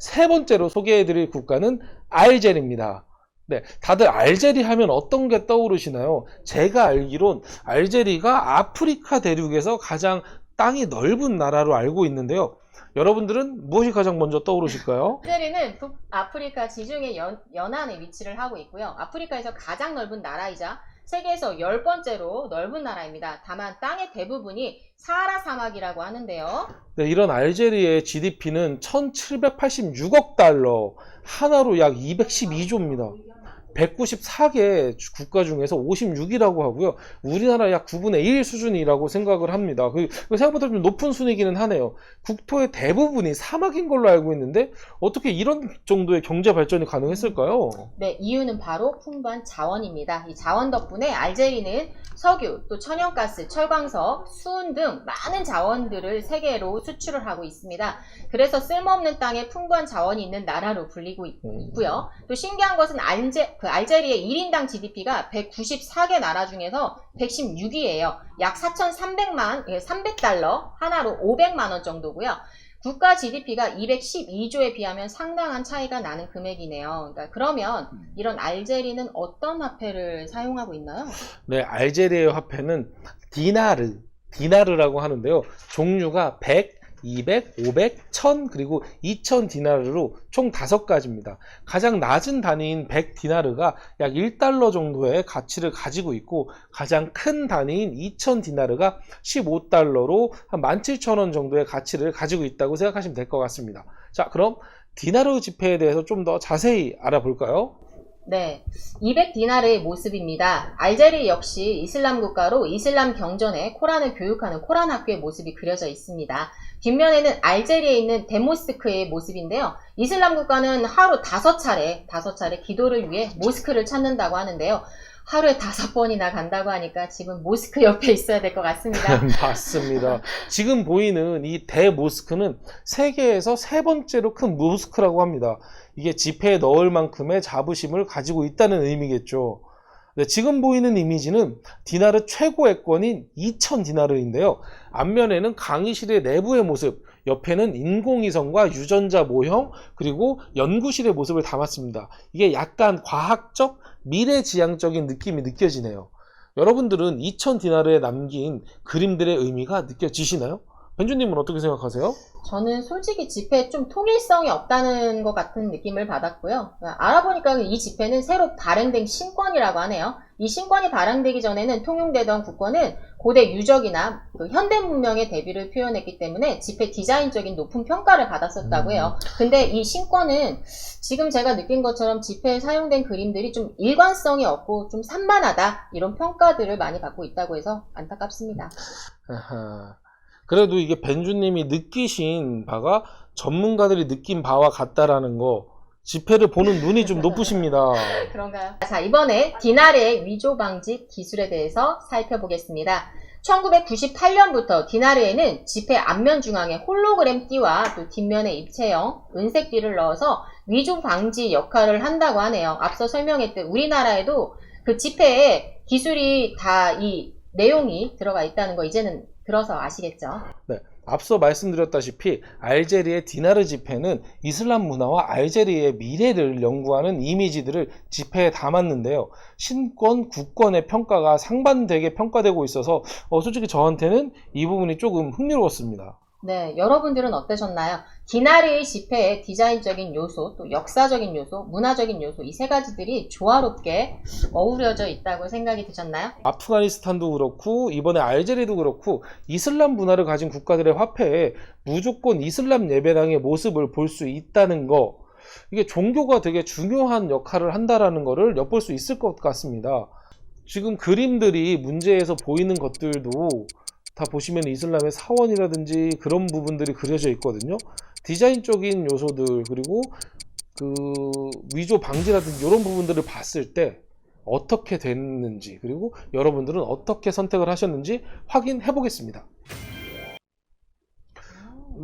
세 번째로 소개해드릴 국가는 알제리입니다. 네, 다들 알제리 하면 어떤 게 떠오르시나요? 제가 알기론 알제리가 아프리카 대륙에서 가장 땅이 넓은 나라로 알고 있는데요. 여러분들은 무엇이 가장 먼저 떠오르실까요? 알제리는 북아프리카 지중해 연, 연안에 위치를 하고 있고요. 아프리카에서 가장 넓은 나라이자 세계에서 열 번째로 넓은 나라입니다. 다만 땅의 대부분이 사하라 사막이라고 하는데요. 네, 이런 알제리의 GDP는 1786억 달러, 하나로 약 212조입니다. 194개 국가 중에서 56이라고 하고요. 우리나라 약 9분의 1 수준이라고 생각을 합니다. 그그 생각보다 좀 높은 순위기는 하네요. 국토의 대부분이 사막인 걸로 알고 있는데 어떻게 이런 정도의 경제 발전이 가능했을까요? 네, 이유는 바로 풍부한 자원입니다. 이 자원 덕분에 알제리는 석유, 또 천연가스, 철광석, 수은 등 많은 자원들을 세계로 수출을 하고 있습니다. 그래서 쓸모없는 땅에 풍부한 자원이 있는 나라로 불리고 있- 있고요. 또 신기한 것은 알제, 그 알제리의 1인당 GDP가 194개 나라 중에서 116위예요. 약 4,300만, 300달러, 하나로 500만 원 정도고요. 국가 GDP가 212조에 비하면 상당한 차이가 나는 금액이네요. 그러니까 그러면 이런 알제리는 어떤 화폐를 사용하고 있나요? 네, 알제리의 화폐는 디나르, 디나르라고 하는데요. 종류가 100, 200, 500, 1000 그리고 2000 디나르로 총 다섯 가지입니다. 가장 낮은 단위인 100 디나르가 약 1달러 정도의 가치를 가지고 있고 가장 큰 단위인 2000 디나르가 15달러로 한 17,000원 정도의 가치를 가지고 있다고 생각하시면 될 것 같습니다. 자, 그럼 디나르 지폐에 대해서 좀 더 자세히 알아볼까요? 네, 200디나르의 모습입니다. 알제리 역시 이슬람 국가로 이슬람 경전에 코란을 교육하는 코란 학교의 모습이 그려져 있습니다. 뒷면에는 알제리에 있는 데모스크의 모습인데요. 이슬람 국가는 하루 다섯 차례, 다섯 차례 기도를 위해 모스크를 찾는다고 하는데요. 하루에 다섯 번이나 간다고 하니까 지금 모스크 옆에 있어야 될 것 같습니다. 맞습니다. 지금 보이는 이 대모스크는 세계에서 세 번째로 큰 모스크라고 합니다. 이게 지폐에 넣을 만큼의 자부심을 가지고 있다는 의미겠죠. 네, 지금 보이는 이미지는 디나르 최고의 권인 2000 디나르인데요. 앞면에는 강의실의 내부의 모습, 옆에는 인공위성과 유전자 모형, 그리고 연구실의 모습을 담았습니다. 이게 약간 과학적, 미래지향적인 느낌이 느껴지네요. 여러분들은 2000 디나르에 남긴 그림들의 의미가 느껴지시나요? 벤주님은 어떻게 생각하세요? 저는 솔직히 지폐에 좀 통일성이 없다는 것 같은 느낌을 받았고요. 알아보니까 이 지폐는 새로 발행된 신권이라고 하네요. 이 신권이 발행되기 전에는 통용되던 국권은 고대 유적이나 그 현대 문명의 대비를 표현했기 때문에 지폐 디자인적인 높은 평가를 받았었다고 해요. 근데 이 신권은 지금 제가 느낀 것처럼 지폐에 사용된 그림들이 좀 일관성이 없고 좀 산만하다 이런 평가들을 많이 받고 있다고 해서 안타깝습니다. 아하. 그래도 이게 벤주님이 느끼신 바가 전문가들이 느낀 바와 같다라는 거 지폐를 보는 눈이 좀 높으십니다. 그런가요? 자, 이번에 디나르의 위조 방지 기술에 대해서 살펴보겠습니다. 1998년부터 디나르에는 지폐 앞면 중앙에 홀로그램 띠와 또 뒷면에 입체형 은색 띠를 넣어서 위조 방지 역할을 한다고 하네요. 앞서 설명했듯 우리나라에도 그 지폐에 기술이 다 이 내용이 들어가 있다는 거 이제는 들어서 아시겠죠? 앞서 말씀드렸다시피 알제리의 디나르 지폐는 이슬람 문화와 알제리의 미래를 연구하는 이미지들을 지폐에 담았는데요. 신권, 국권의 평가가 상반되게 평가되고 있어서 어, 솔직히 저한테는 이 부분이 조금 흥미로웠습니다. 네, 여러분들은 어떠셨나요? 디나르의 지폐의 디자인적인 요소, 또 역사적인 요소, 문화적인 요소, 이 세 가지들이 조화롭게 어우러져 있다고 생각이 드셨나요? 아프가니스탄도 그렇고 이번에 알제리도 그렇고 이슬람 문화를 가진 국가들의 화폐에 무조건 이슬람 예배당의 모습을 볼 수 있다는 거 이게 종교가 되게 중요한 역할을 한다라는 거를 엿볼 수 있을 것 같습니다. 지금 그림들이 문제에서 보이는 것들도 다 보시면 이슬람의 사원이라든지 그런 부분들이 그려져 있거든요. 디자인적인 요소들 그리고 그 위조 방지라든지 이런 부분들을 봤을 때 어떻게 됐는지 그리고 여러분들은 어떻게 선택을 하셨는지 확인해 보겠습니다.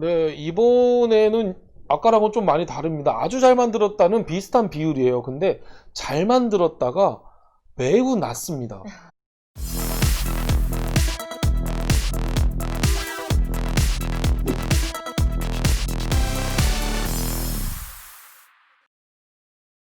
네, 이번에는 아까랑은 좀 많이 다릅니다. 아주 잘 만들었다는 비슷한 비율이에요. 근데 잘 만들었다가 매우 낮습니다.